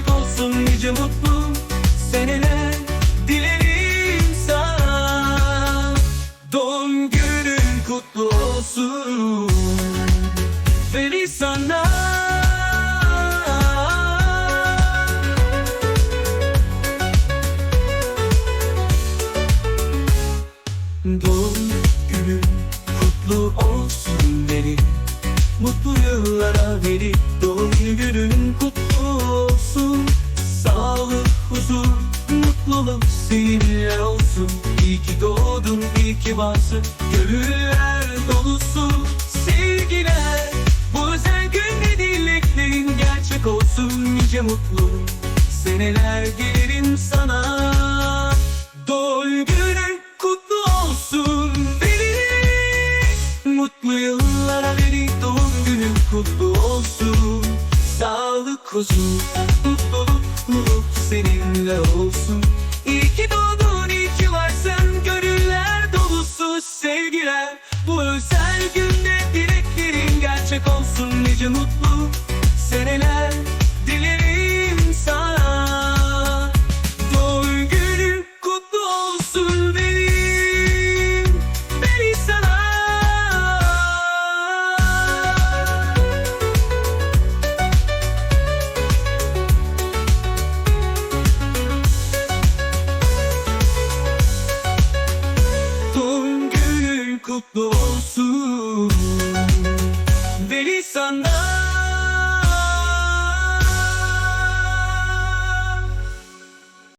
gerçek olsun nice mutlu seneler dilerim sana. Doğum günün kutlu olsun Feliz sana. Doğum günün kutlu olsun beni. Mutlu yıllara verip mutluluk seninle olsun. İyi ki doğdun, iyi ki varsın. Gönüller dolusu sevgiler. Bu özel günde dileklerin gerçek olsun. Nice mutlu seneler gelirim sana. Doğum günün kutlu olsun. Veli Mutlu yıllara Veli Doğum günün kutlu olsun. Sağlık, huzur, mutluluk seninle olsun. İyi ki doğdun, iyi ki varsın. Gönüller dolusu sevgiler. Bu özel günde dileklerin gerçek olsun. Nice mutlu